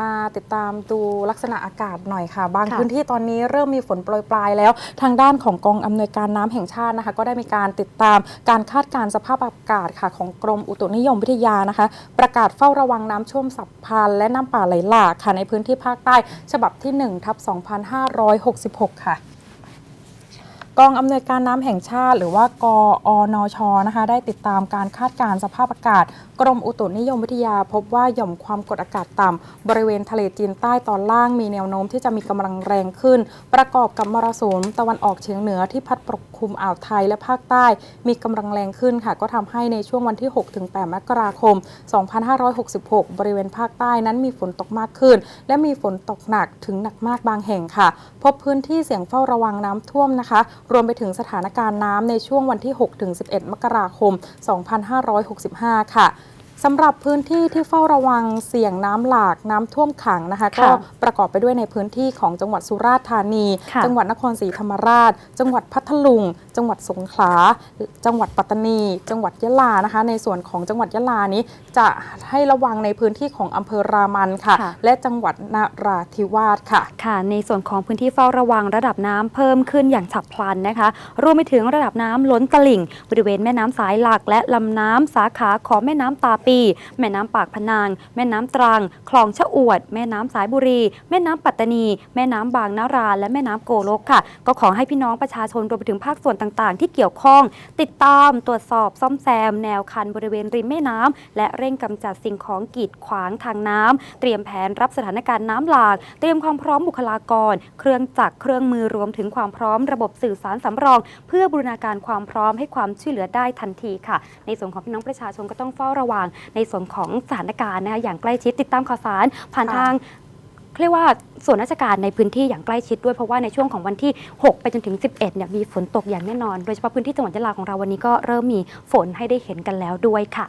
มาติดตามดูลักษณะอากาศหน่อยค่ะ บางค่ะพื้นที่ตอนนี้เริ่มมีฝนโปรยปลายแล้ว ทางด้านของกองอำนวยการน้ำแห่งชาตินะคะ ก็ได้มีการติดตามการคาดการณ์สภาพอากาศค่ะ ของกรมอุตุนิยมวิทยานะคะ ประกาศเฝ้าระวังน้ำท่วมฉับพลันและน้ำป่าไหลหลากค่ะในพื้นที่ภาคใต้ ฉบับที่1ทับ2566 ค่ะ กองอำนวยการน้ำแห่งชาติ หรือว่ากออนชนะคะได้ติดตามการคาดการณ์สภาพอากาศ กรมอุตุนิยมวิทยาพบว่าหย่อมความกดอากาศต่ำบริเวณทะเลจีนใต้ตอนล่างมีแนวโน้มที่จะมีกำลังแรงขึ้น ประกอบกับมรสุมตะวันออกเฉียงเหนือที่พัดปกคลุมอ่าวไทยและภาคใต้ มีกำลังแรงขึ้นค่ะ ก็ทำให้ในช่วงวันที่ 6-8 มกราคม 2566 บริเวณภาคใต้นั้นมีฝนตกมากขึ้น และมีฝนตกหนักถึงหนักมากบางแห่งค่ะ พบพื้นที่เสี่ยงเฝ้าระวังน้ำท่วมนะคะรวมไปถึงสถานการณ์น้ำในช่วงวันที่ 6-11 มกราคม 2565 ค่ะ สำหรับพื้นที่ที่เฝ้าระวังเสี่ยงน้ำหลากน้ำท่วมขังนะคะ ก็ประกอบไปด้วยในพื้นที่ของจังหวัดสุราษฎร์ธานีค่ะจังหวัดนครศรีธรรมราช จังหวัดพัทลุง จังหวัดสงขลา จังหวัดปัตตานี จังหวัดยะลานะคะ ในส่วนของจังหวัดยะลานี้จะให้ระวังในพื้นที่ของอำเภอรามันค่ะค่ะและจังหวัดนราธิวาสค่ะ ค่ะ ในส่วนของพื้นที่เฝ้าระวังระดับน้ำเพิ่มขึ้นอย่างฉับพลันนะคะ รวมไปถึงระดับน้ำล้นตลิ่ง บริเวณแม่น้ำสายหลัก และลำน้ำสาขาของแม่น้ำตาปี แม่น้ำปากพนัง แม่น้ำตรัง คลองชะอวด แม่น้ำสายบุรี แม่น้ำปัตตานี แม่น้ำบางนาราและแม่น้ำโกลกค่ะ ก็ขอให้พี่น้องประชาชนรวมไปถึงภาคส่วนต่างๆ ที่เกี่ยวข้อง ติดตามตรวจสอบซ่อมแซม แนวคันบริเวณริมแม่น้ำและเร่งกำจัดสิ่งของกีดขวางทางน้ำเตรียมแผนรับสถานการณ์น้ำหลาก เตรียมความพร้อมบุคลากร เครื่องจักรเครื่องมือรวมถึงความพร้อมระบบสื่อสารสำรอง เพื่อบูรณาการความพร้อมให้ความช่วยเหลือได้ทันทีค่ะ ในส่วนของพี่น้องประชาชนก็ต้องเฝ้าระวังในส่วนของสถานการณ์นะคะอย่างใกล้ชิดติดตามข่าวสารผ่านค่ะ ทางเรียกว่าส่วนราชการในพื้นที่อย่างใกล้ชิดด้วยเพราะว่าในช่วงของวันที่ 6 ไปจนถึง 11เนี่ยมีฝนตกอย่างแน่นอน โดยเฉพาะพื้นที่จังหวัดยะลาของเราวันนี้ก็เริ่มมีฝนให้ได้เห็นกันแล้วด้วยค่ะ